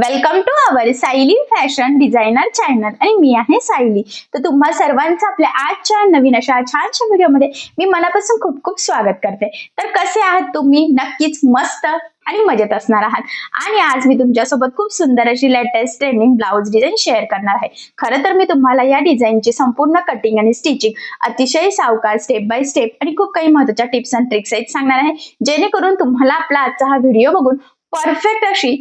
Welcome to our Sayli fashion designer channel आणि मी आहे सायली तर तुम्हा सर्वांचं आपल्या आजच्या नवीन अशा छानशा व्हिडिओमध्ये मी मनापासून खूप खूप स्वागत करते. तर कसे आहात तुम्ही? नक्कीच मस्त आणि मजेत असणार आहात. आणि आज मी तुमच्यासोबत खूप सुंदर अशी latest trending blouse design share करणार आहे. खरं तर मी तुम्हाला या डिझाईनची संपूर्ण कटिंग आणि स्टिचिंग अतिशय सावकार स्टेप बाय स्टेप आणि खूप काही महत्त्वाच्या टिप्स अँड ट्रिक्स आहेत सांगणार आहे. जेणेकरून तुम्हाला आपला आजचा हा व्हिडिओ बघून परफेक्ट अशी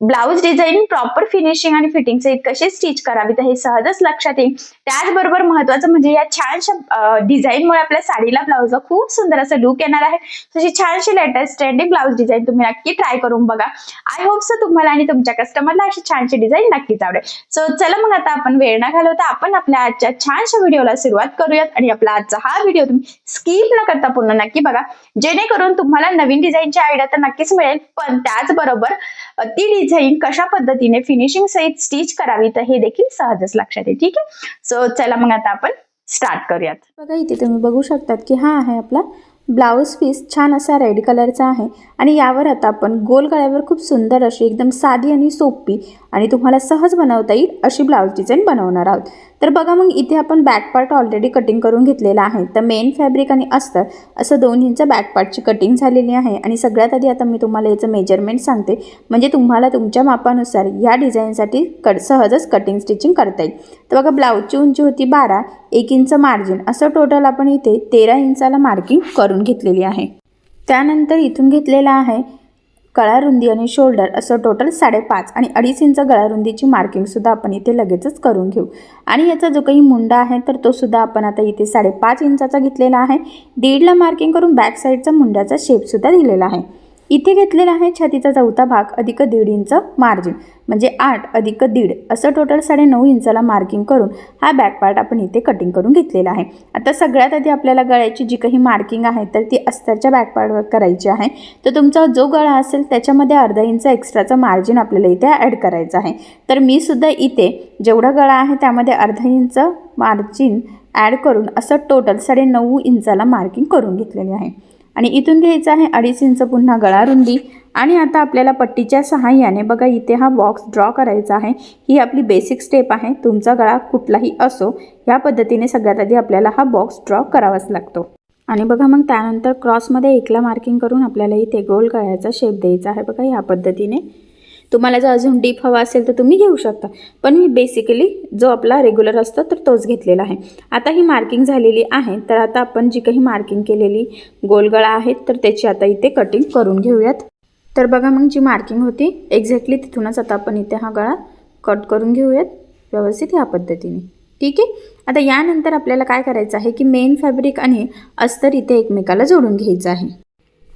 ब्लाऊज डिझाईन प्रॉपर फिनिशिंग आणि फिटिंग सहित कशी स्टिच करावी तर हे सहजच लक्षात येईल. त्याचबरोबर महत्वाचं म्हणजे या छानशा डिझाईनमुळे आपल्या साडीला ब्लाऊजला खूप सुंदर असं लुक येणार आहे. तशी छानशी लेटेस्ट ट्रेंडिंग ब्लाऊज डिझाईन तुम्ही नक्की ट्राय करून बघा. आय होप सो तुम्हाला आणि तुमच्या कस्टमरला अशी छानशी डिझाईन नक्कीच आवडेल. सो चला मग आता आपण वेळ न घालवता आपण आपल्या आजच्या छानशा व्हिडिओला सुरुवात करूयात आणि आपला आजचा हा व्हिडिओ तुम्ही स्किप न करता पूर्ण नक्की बघा. जेणेकरून तुम्हाला नवीन डिझाईनची आयडिया तर नक्कीच मिळेल. पण त्याचबरोबर ती डिझाईन कशा पद्धतीने फिनिशिंग सहित स्टिच करावी तर हे देखील सहजच लक्षात येईल ठीक आहे? सो चला मग आता आपण स्टार्ट करूयात. बघा इथे तुम्ही बघू शकतात की हा आहे आपला ब्लाऊज पीस छान असा रेड कलरचा आहे. आणि यावर आता आपण गोल गळ्यावर खूप सुंदर अशी एकदम साधी आणि सोपी आणि तुम्हाला सहज बनवता येईल अशी ब्लाऊज डिझाईन बनवणार आहोत. तर बघा मग इथे आपण बॅक पार्ट ऑलरेडी कटिंग करून घेतलेला आहे. तर मेन फॅब्रिक आणि अस्तर असं दोन्हींचं बॅक पार्टची कटिंग झालेली आहे. आणि सगळ्यात आधी आता मी तुम्हाला याचं मेजरमेंट सांगते. म्हणजे तुम्हाला तुमच्या मापानुसार या डिझाईनसाठी कट सहजच कटिंग स्टिचिंग करता येईल. तर बघा ब्लाऊजची उंची होती बारा एक इंच मार्जिन असं टोटल आपण इथे तेरा इंचाला मार्किंग करून घेतलेली आहे. त्यानंतर इथून घेतलेला आहे गळा रुंदी आणि शोल्डर असं टोटल साडेपाच आणि अडीच इंच गळा रुंदीची मार्किंगसुद्धा आपण इथे लगेचच करून घेऊ. आणि याचा जो काही मुंडा आहे तर तो सुद्धा आपण आता इथे साडेपाच इंचाचा घेतलेला आहे. दीडला मार्किंग करून बॅक साईडचा मुंड्याचा शेपसुद्धा दिलेला आहे. इथे घेतलेला आहे छातीचा चौथा भाग अधिक दीड इंच मार्जिन म्हणजे आठ अधिक दीड असं टोटल साडे नऊ इंचाला मार्किंग करून हा बॅक पार्ट आपण इथे कटिंग करून घेतलेला आहे. आता सगळ्यात आधी आपल्याला गळ्याची जी काही मार्किंग आहे तर ती अस्तरच्या बॅक पार्टवर करायची आहे. तर तुमचा जो गळा असेल त्याच्यामध्ये अर्धा इंच एक्स्ट्राचं मार्जिन आपल्याला इथे ॲड करायचं आहे. तर मी सुद्धा इथे जेवढा गळा आहे त्यामध्ये अर्धा इंच मार्जिन ॲड करून असं टोटल साडे नऊ इंचाला मार्किंग करून घेतलेली आहे. आणि इथून घ्यायचं आहे अडीच इंच पुन्हा गळा रुंदी. आणि आता आपल्याला पट्टीच्या सहाय्याने बघा इथे हा बॉक्स ड्रॉ करायचा आहे. ही आपली बेसिक स्टेप आहे. तुमचा गळा कुठलाही असो या पद्धतीने सगळ्यात आधी आपल्याला हा बॉक्स ड्रॉ करावाच लागतो. आणि बघा मग त्यानंतर क्रॉसमध्ये एकला मार्किंग करून आपल्याला इथे गोल गळ्याचा शेप द्यायचा आहे बघा ह्या पद्धतीने. तुम्हाला जर अजून डीप हवा असेल तर तुम्ही घेऊ शकता. पण मी बेसिकली जो आपला रेग्युलर असतो तर तोच घेतलेला आहे. आता ही मार्किंग झालेली आहे तर आता आपण जी काही मार्किंग केलेली गोलगळा आहे तर त्याची आता इथे कटिंग करून घेऊयात. तर बघा मग जी मार्किंग होती एक्झॅक्टली तिथूनच आता आपण इथे हा गळा कट करून घेऊयात व्यवस्थित ह्या पद्धतीने. ठीक आहे? आता यानंतर आपल्याला काय करायचं आहे की मेन फॅब्रिक आणि अस्तर इथे एकमेकाला जोडून घ्यायचं आहे.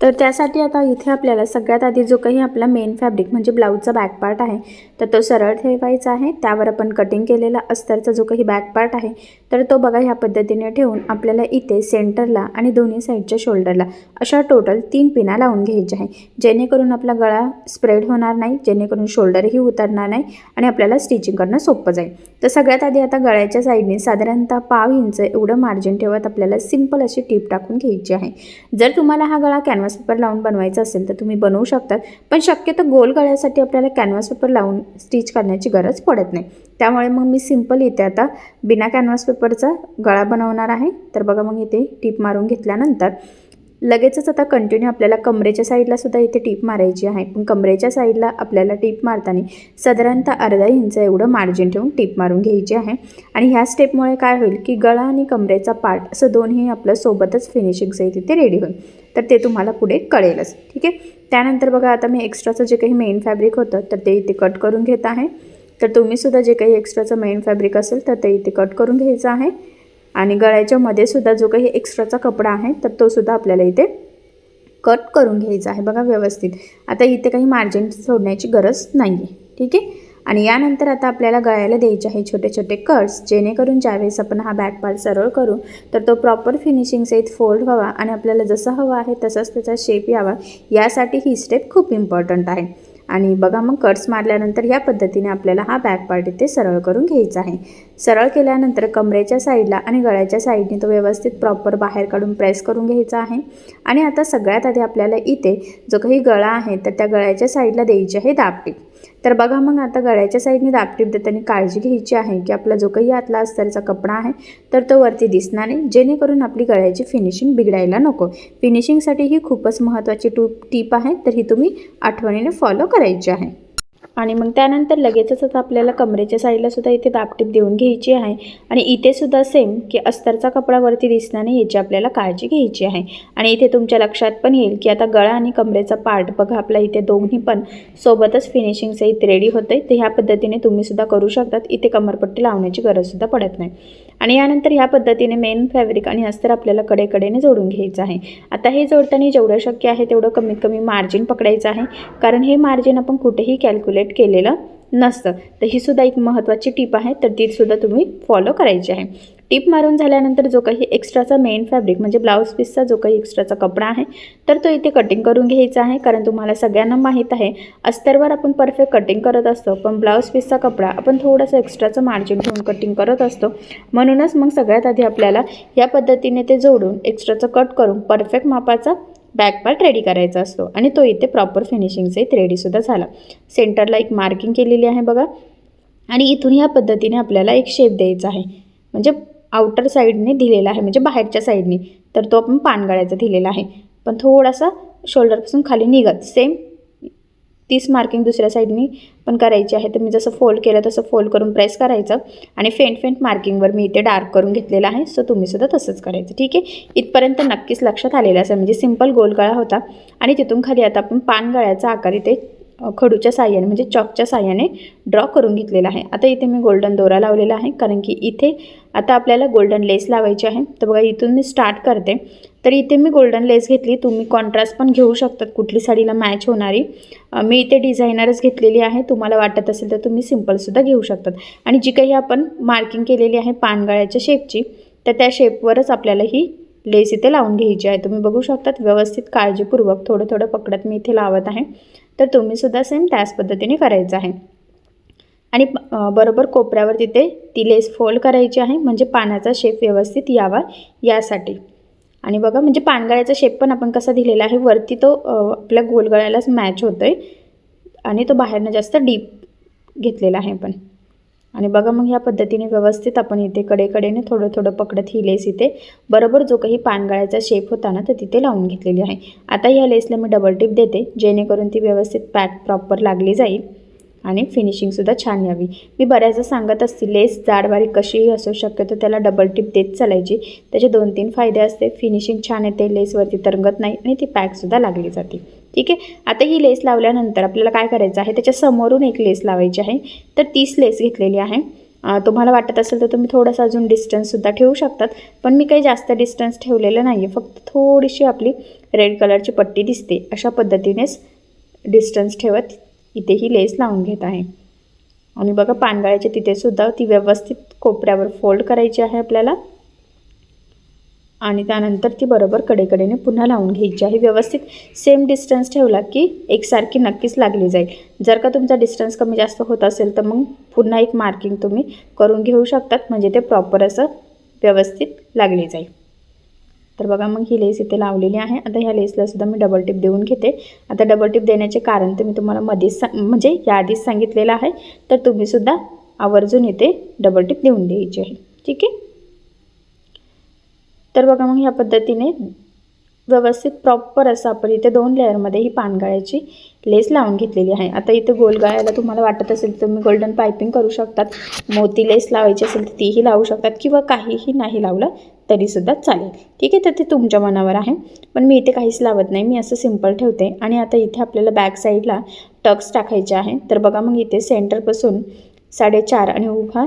तर त्यासाठी आता इथे आपल्याला सगळ्यात आधी जो काही आपला मेन फॅब्रिक म्हणजे ब्लाऊजचा बॅक पार्ट आहे तर तो सरळ ठेवायचा आहे. त्यावर आपण कटिंग केलेला अस्तरचा जो काही बॅक पार्ट आहे तर तो बघा ह्या पद्धतीने ठेवून आपल्याला इथे सेंटरला आणि दोन्ही साईडच्या शोल्डरला अशा टोटल तीन पिना लावून घ्यायच्या आहे. जेणेकरून आपला गळा स्प्रेड होणार नाही जेणेकरून शोल्डरही उतरणार नाही आणि आपल्याला स्टिचिंग करणं सोपं जाईल. तर सगळ्यात आधी आता गळ्याच्या साईडने साधारणतः पाव इंच एवढं मार्जिन ठेवत आपल्याला सिंपल अशी टीप टाकून घ्यायची आहे. जर तुम्हाला हा गळा कॅनव्हास पेपर लावून बनवायचा असेल तर तुम्ही बनवू शकतात पण शक्यतो गोल गळ्यासाठी आपल्याला कॅनव्हास पेपर लावून स्टिच करण्याची गरज पडत नाही. त्यामुळे मग मी सिंपल इथे आता. बिना कॅनव्हास पेपरचा गळा बनवणार आहे. तर बघा मग इथे टीप मारून घेतल्यानंतर लगेचच आता कंटिन्यू आपल्याला कमरेच्या साईडला सुद्धा इथे टीप मारायची आहे. पण कमरेच्या साईडला आपल्याला टीप मारताना साधारणतः अर्धा इंच एवढं मार्जिन ठेवून टीप मारून घ्यायची आहे. आणि ह्या स्टेपमुळे काय होईल की गळा आणि कमरेचा पार्ट असं दोन्ही आपलं सोबतच फिनिशिंग जाईल तिथे रेडी होईल. तर ते तुम्हाला पुढे कळेलच. ठीक आहे? त्यानंतर बघा आता मी एक्स्ट्राचं जे काही मेन फॅब्रिक होतं तर ते इथे कट करून घेत आहे. तर तुम्हीसुद्धा जे काही एक्स्ट्राचं मेन फॅब्रिक असेल तर ते इथे कट करून घ्यायचं आहे. आणि गळ्याच्यामध्ये सुद्धा जो काही एक्स्ट्राचा कपडा आहे तर तो सुद्धा आपल्याला इथे कट करून घ्यायचा आहे. बघा व्यवस्थित. आता इथे काही मार्जिन सोडण्याची गरज नाही आहे ठीक आहे? आणि यानंतर आता आपल्याला गळ्याला द्यायचे आहे छोटे छोटे कट्स जेणेकरून ज्यावेळेस आपण हा बॅक पार्ट सरळ करू तर तो प्रॉपर फिनिशिंग सहित फोल्ड व्हावा आणि आपल्याला जसं हवं आहे तसंच त्याचा शेप यावा. यासाठी ही स्टेप खूप इम्पॉर्टंट आहे. आणि बघा मग कट्स मारल्यानंतर या पद्धतीने आपल्याला हा बॅक पार्ट इथे सरळ करून घ्यायचा आहे. सरळ केल्यानंतर कमरेच्या साईडला आणि गळ्याच्या साईडने तो व्यवस्थित प्रॉपर बाहेर काढून प्रेस करून घ्यायचा आहे. आणि आता सगळ्यात आधी आपल्याला इथे जो काही गळा आहे तर त्या गळ्याच्या साईडला द्यायची आहे दाबटीप तर बघा मग आता गळ्याच्या साईडने दाबटीप देताना काळजी घ्यायची आहे की आपला जो काही आतला अस्तरचा कपडा आहे तर तो वरती दिसणार नाही. जेणेकरून आपली गळ्याची फिनिशिंग बिघडायला नको. फिनिशिंगसाठी ही खूपच महत्त्वाची टू टीप आहे तर ही तुम्ही आठवणीने फॉलो करायची आहे. आणि मग त्यानंतर लगेचच आता आपल्याला कमरेच्या साईडला सुद्धा इथे दापटीप देऊन घ्यायची आहे. आणि इथे सुद्धा सेम की अस्तरचा कपडा वरती दिसणार नाही याची आपल्याला काळजी घ्यायची आहे. आणि इथे तुमच्या लक्षात पण येईल की आता गळा आणि कमरेचा पार्ट बघा आपला इथे दोन्ही पण सोबतच फिनिशिंगचं इथे रेडी होतं आहे तर ह्या पद्धतीने तुम्ही सुद्धा करू शकतात. इथे कमरपट्टी लावण्याची गरजसुद्धा पडत नाही. आणि यानंतर ह्या पद्धतीने मेन फॅब्रिक आणि अस्तर आपल्याला कडेकडेने जोडून घ्यायचं आहे. आता हे जोडताना जेवढं शक्य आहे तेवढं कमीत कमी मार्जिन पकडायचं आहे. कारण हे मार्जिन आपण कुठेही कॅल्क्युलेट केलेलं नसतं. तर ही सुद्धा एक महत्त्वाची टीप आहे. तर ती सुद्धा तुम्ही फॉलो करायची आहे. टीप मारून झाल्यानंतर जो काही एक्स्ट्राचा मेन फॅब्रिक म्हणजे ब्लाऊज पीसचा जो काही एक्स्ट्राचा कपडा आहे तर तो इथे कटिंग करून घ्यायचा आहे. कारण तुम्हाला सगळ्यांना माहीत आहे अस्तरवर आपण परफेक्ट कटिंग करत असतो पण ब्लाऊज पीसचा कपडा आपण थोडंसं एक्स्ट्राचं मार्जिन ठेवून कटिंग करत असतो. म्हणूनच मग सगळ्यात आधी आपल्याला या पद्धतीने ते जोडून एक्स्ट्राचं कट करून परफेक्ट मापाचा बॅक पार्ट रेडी करायचा असतो. आणि तो इथे प्रॉपर फिनिशिंगचा इथे रेडीसुद्धा झाला. सेंटरला एक मार्किंग केलेली आहे बघा. आणि इथून ह्या पद्धतीने आपल्याला एक शेप द्यायचा आहे. म्हणजे आउटर साईडने दिलेला आहे. म्हणजे बाहेरच्या साईडने तर तो आपण पानगळ्याचा दिलेला आहे. पण थोडासा शोल्डरपासून खाली निघत. सेम तीस मार्किंग दुसऱ्या साईडनी पण करायची आहे. तर मी जसं फोल्ड केलं तसं फोल्ड करून प्रेस करायचं. आणि फेंट फेंट मार्किंगवर मी इथे डार्क करून घेतलेलं आहे. सो तुम्ही सुद्धा तसंच करायचं. ठीक आहे? इथपर्यंत नक्कीच लक्षात आलेलं असेल. म्हणजे सिंपल गोलगळा होता. आणि तिथून खाली आता आपण पानगळ्याचा आकार इथे खडूच्या साह्याने म्हणजे चॉकच्या साह्याने ड्रॉ करून घेतलेला आहे. आता इथे मी गोल्डन दोरा लावलेला आहे कारण की इथे आता आपल्याला गोल्डन लेस लावायची आहे. तर बघा इथून मी स्टार्ट करते. तर इथे मी गोल्डन लेस घेतली. तुम्ही कॉन्ट्रास्ट पण घेऊ शकतात कुठली साडीला मॅच होणारी. मी इथे डिझायनरच घेतलेली आहे. तुम्हाला वाटत असेल तर तुम्ही सिम्पलसुद्धा घेऊ शकतात. आणि जी काही आपण मार्किंग केलेली आहे पानगळ्याच्या शेपची तर त्या शेपवरच आपल्याला ही लेस इथे लावून घ्यायची आहे. तुम्ही बघू शकतात व्यवस्थित काळजीपूर्वक थोडं थोडं पकडत मी इथे लावत आहे. तर तुम्हीसुद्धा सेम त्याच पद्धतीने करायचं आहे. आणि बरोबर कोपऱ्यावर तिथे ती लेस फोल्ड करायची आहे. म्हणजे पानाचा शेप व्यवस्थित यावा यासाठी. आणि बघा म्हणजे पानगळ्याचा शेप पण आपण कसा दिलेला आहे वरती तो आपल्या गोलगळ्यालाच मॅच होतो आहे आणि तो बाहेरनं जास्त डीप घेतलेला आहे पण आणि बघा मग ह्या पद्धतीने व्यवस्थित आपण इथे कडेकडेने थोडं थोडं पकडत ही लेस इथे. बरोबर जो काही पानगळ्याचा शेप होता ना तर तिथे लावून घेतलेली आहे. आता ह्या लेसला मी डबल टिप देते जेणेकरून ती व्यवस्थित पॅक प्रॉपर लागली जाईल. आणि फिनिशिंगसुद्धा छान यावी. मी बऱ्याचदा सांगत असते लेस जाडबारीक कशीही असू शक्यतो त्याला डबल टिप देत चालायची. त्याचे दोन तीन फायदे असते फिनिशिंग छान येते लेसवरती तरंगत नाही आणि ती पॅकसुद्धा लागली जाते. ठीक आहे? आता ही लेस लावल्यानंतर आपल्याला काय करायचं आहे? त्याच्या समोरून एक लेस लावायची आहे. तर तीस लेस घेतलेली आहे. तुम्हाला वाटत असेल तर तुम्ही थोडंसं अजून डिस्टन्ससुद्धा ठेवू शकतात पण मी काही जास्त डिस्टन्स ठेवलेलं नाही आहे फक्त थोडीशी आपली रेड कलरची पट्टी दिसते. अशा पद्धतीनेच डिस्टन्स ठेवत इथे ही लेस लावून घेत आहे. आणि बघा पानगळ्याच्या तिथेसुद्धा ती व्यवस्थित कोपऱ्यावर फोल्ड करायची आहे आपल्याला. आणि त्यानंतर ती बरोबर कडेकडेने पुन्हा लावून घ्यायची आहे. व्यवस्थित सेम डिस्टन्स ठेवला की एकसारखी नक्कीच लागली जाईल. जर का तुमचा डिस्टन्स कमी जास्त होत असेल तर मग पुन्हा एक मार्किंग तुम्ही करून घेऊ शकतात. म्हणजे ते प्रॉपर असं व्यवस्थित लागली जाईल. तर बघा मग ही लेस इथे लावलेली आहे. आता ह्या लेसला सुद्धा मी डबल टिप देऊन घेते. आता डबल टिप देण्याचे कारण तर मी तुम्हाला मध्येच सा म्हणजे याआधीच सांगितलेलं आहे. तर तुम्हीसुद्धा आवर्जून इथे डबल टिप देऊन द्यायची आहे. ठीक आहे? तर बघा मग ह्या पद्धतीने व्यवस्थित प्रॉपर असं आपण इथे दोन लेअरमध्ये ही पानगाळ्याची लेस लावून घेतलेली आहे. आता इथे गोलगाळ्याला तुम्हाला वाटत असेल तर तुम्ही गोल्डन पायपिंग करू शकतात. मोती लेस लावायची असेल तर तीही लावू शकतात किंवा काहीही नाही लावलं तरीसुद्धा चालेल. ठीक आहे तर ते तुमच्या मनावर आहे. पण मी इथे काहीच लावत नाही. मी असं सिंपल ठेवते. आणि आता इथे आपल्याला बॅक साईडला टक्स टाकायचे आहे. तर बघा मग इथे सेंटरपासून साडेचार आणि उभा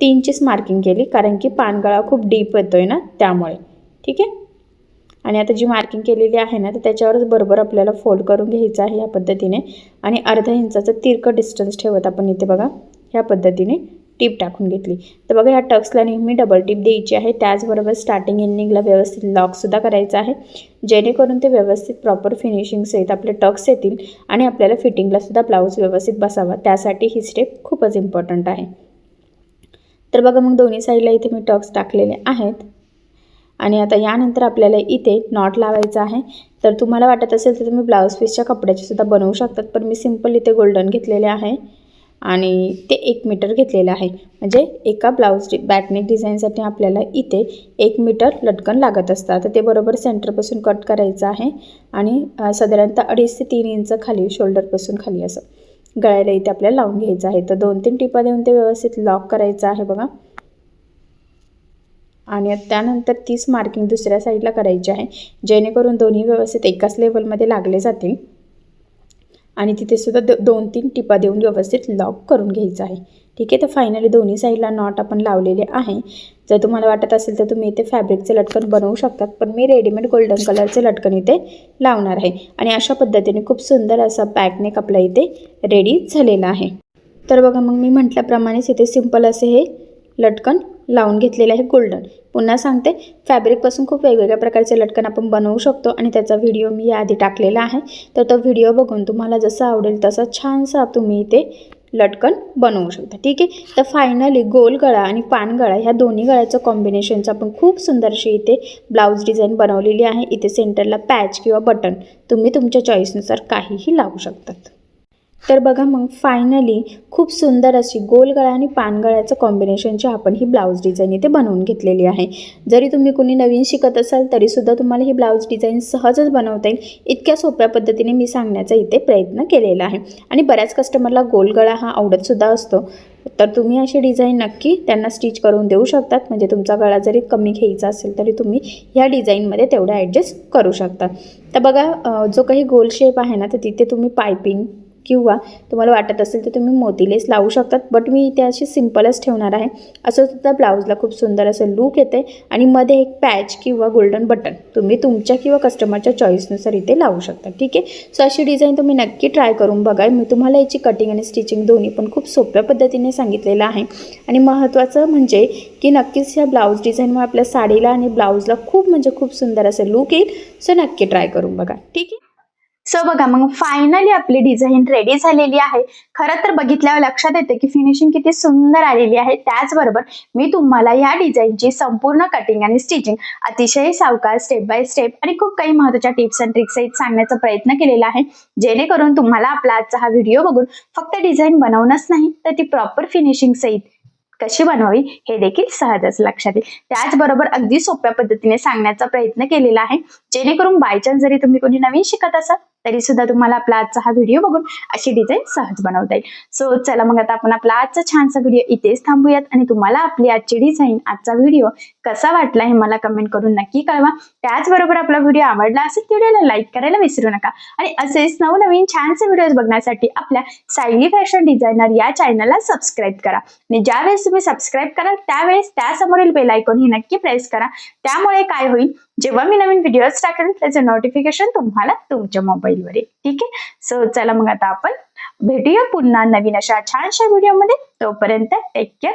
तीनचीच मार्किंग केली. कारण की पानगळा खूप डीप येतो आहे ना त्यामुळे. ठीक आहे? आणि आता जी मार्किंग केलेली आहे ना तर त्याच्यावरच बरोबर आपल्याला फोल्ड करून घ्यायचं आहे या पद्धतीने. आणि अर्धा इंचाचं तिरकं डिस्टन्स ठेवत आपण इथे बघा ह्या पद्धतीने. टीप टाकून घेतली. तर बघा ह्या टक्सला नेहमी डबल टीप द्यायची आहे. त्याचबरोबर स्टार्टिंग एंडिंगला व्यवस्थित लॉकसुद्धा करायचं आहे. जेणेकरून ते व्यवस्थित प्रॉपर फिनिशिंग सहित आपले टक्स येतील आणि आपल्याला फिटिंगला सुद्धा ब्लाऊज व्यवस्थित बसावा. त्यासाठी ही स्टेप खूपच इम्पॉर्टंट आहे. तर बघा मग दोन्ही साईडला इथे मी टक्स टाकलेले आहेत. आणि आता यानंतर आपल्याला इथे नॉट लावायचं आहे. तर तुम्हाला वाटत असेल तर तुम्ही ब्लाऊज पीसच्या कपड्याचे सुद्धा बनवू शकतात पण मी सिंपल इथे गोल्डन घेतलेले आहे. आणि ते एक मीटर घेतलेलं आहे. म्हणजे एका ब्लाऊज डि बॅटनेक डिझाईनसाठी आपल्याला इथे एक मीटर लटकन लागत असतात तर ते बरोबर सेंटरपासून कट करायचं आहे आणि साधारणतः अडीच ते तीन इंच खाली शोल्डरपासून खाली असं गळ्याला इथे आपल्याला लावून घ्यायचं आहे. तर दोन तीन टिपा देऊन ते व्यवस्थित लॉक करायचं आहे बघा. आणि त्यानंतर तीच मार्किंग दुसऱ्या साईडला करायची आहे. जेणेकरून दोन्ही व्यवस्थित एकाच लेवलमध्ये लागले जातील. आणि तिथे सुद्धा दोन तीन टिपा देऊन व्यवस्थित लॉक करून घ्यायचं आहे. ठीक आहे? तर फायनली दोन्ही साईडला नॉट आपण लावलेले आहे. जर तुम्हाला वाटत असेल तर तुम्ही इथे फॅब्रिकचे लटकन बनवू शकतात पण मी रेडीमेड गोल्डन कलरचे लटकन इथे लावणार आहे. आणि अशा पद्धतीने खूप सुंदर असा पॅकनेक आपला इथे रेडी झालेला आहे. तर बघा मग मी म्हटल्याप्रमाणेच इथे सिंपल असे हे लटकन लावून घेतलेले आहे गोल्डन पुन्हा सांगते फॅब्रिकपासून खूप वेगवेगळ्या प्रकारचे लटकन आपण बनवू शकतो आणि त्याचा व्हिडिओ मी याआधी टाकलेला आहे. तर तो व्हिडिओ बघून तुम्हाला जसं आवडेल तसं छानसा तुम्ही इथे लटकन बनवू शकता. ठीक आहे? तर फायनली गोल गळा आणि पानगळा ह्या दोन्ही गळ्याचं कॉम्बिनेशनचं आपण खूप सुंदरशी इथे ब्लाऊज डिझाईन बनवलेली आहे. इथे सेंटरला पॅच किंवा बटन तुम्ही तुमच्या चॉईसनुसार काहीही लावू शकतात. तर बघा मग फायनली खूप सुंदर अशी गोल गळा आणि पानगळ्याचं कॉम्बिनेशनची आपण ही ब्लाऊज डिझाईन इथे बनवून घेतलेली आहे. जरी तुम्ही कुणी नवीन शिकत असाल तरीसुद्धा तुम्हाला ही ब्लाऊज डिझाईन सहजच बनवता येईल. इतक्या सोप्या पद्धतीने मी सांगण्याचा इथे प्रयत्न केलेला आहे. आणि बऱ्याच कस्टमरला गोल गळा हा आवडतसुद्धा असतो. तर तुम्ही अशी डिझाईन नक्की त्यांना स्टिच करून देऊ शकतात. म्हणजे तुमचा गळा जरी कमी घ्यायचा असेल तरी तुम्ही ह्या डिझाईनमध्ये तेवढं ॲडजस्ट करू शकता. तर बघा जो काही गोल शेप आहे ना तर तिथे तुम्ही पायपिंग किंवा तुम्हाला वाटत असेल तर तुम्ही मोतीलेस लावू शकतात बट मी इथे अशी सिम्पलच ठेवणार आहे. असं सुद्धा ब्लाऊजला खूप सुंदर असं लूक येते आणि मध्ये एक पॅच किंवा गोल्डन बटन तुम्ही तुमच्या किंवा कस्टमरच्या चॉईसनुसार इथे लावू शकता ठीक आहे? सो अशी डिझाईन तुम्ही नक्की ट्राय करून बघा. मी तुम्हाला याची कटिंग आणि स्टिचिंग दोन्ही पण खूप सोप्या पद्धतीने सांगितलेलं आहे. आणि महत्त्वाचं म्हणजे की नक्कीच ह्या ब्लाऊज डिझाईनमुळे आपल्या साडीला आणि ब्लाऊजला खूप म्हणजे खूप सुंदर असं लूक येईल. सो नक्की ट्राय करून बघा ठीक आहे? सो बघा मग फायनली आपली डिझाईन रेडी झालेली आहे. खरं तर बघितल्यावर लक्षात येते की फिनिशिंग किती सुंदर आलेली आहे. त्याचबरोबर मी तुम्हाला या डिझाईनची संपूर्ण कटिंग आणि स्टिचिंग अतिशय सावकार स्टेप बाय स्टेप आणि खूप काही महत्त्वाच्या टिप्स अँड ट्रिक्स सहित सांगण्याचा प्रयत्न केलेला आहे. जेणेकरून तुम्हाला आपला आजचा हा व्हिडिओ बघून फक्त डिझाईन बनवणंच नाही तर ती प्रॉपर फिनिशिंग सहित कशी बनवावी हे देखील सहजच लक्षात येईल. त्याचबरोबर अगदी सोप्या पद्धतीने सांगण्याचा प्रयत्न केलेला आहे. जेणेकरून बायचान्स जरी तुम्ही कोणी नवीन शिकत असाल तरी सुद्धा तुम्हाला आपला आजचा हा व्हिडिओ बघून अशी डिझाईन सहज बनवता येईल. सो चला मग आता आपण आपला आजचा छानसा व्हिडिओ इथेच थांबूयात आणि तुम्हाला आपली आजची डिझाईन आजचा व्हिडिओ कसा वाटला हे मला कमेंट करून नक्की कळवा. त्याचबरोबर आपला व्हिडिओ आवडला असेल व्हिडिओला लाईक करायला विसरू नका. आणि असेच नवनवीन छानसे व्हिडिओज बघण्यासाठी आपल्या सायली फॅशन डिझायनर या चॅनलला सबस्क्राईब करा. आणि ज्यावेळेस तुम्ही सबस्क्राईब कराल त्यावेळेस त्यासमोरील बेल आयकॉन ही नक्की प्रेस करा. त्यामुळे काय होईल? जेव्हा मी नवीन व्हिडिओज टाकेल त्याचं नोटिफिकेशन तुम्हाला तुमच्या मोबाईलवर येईल. ठीक आहे? सो चला मग आता आपण भेटूया पुन्हा नवीन अशा छानशा व्हिडिओमध्ये तोपर्यंत टेक केअर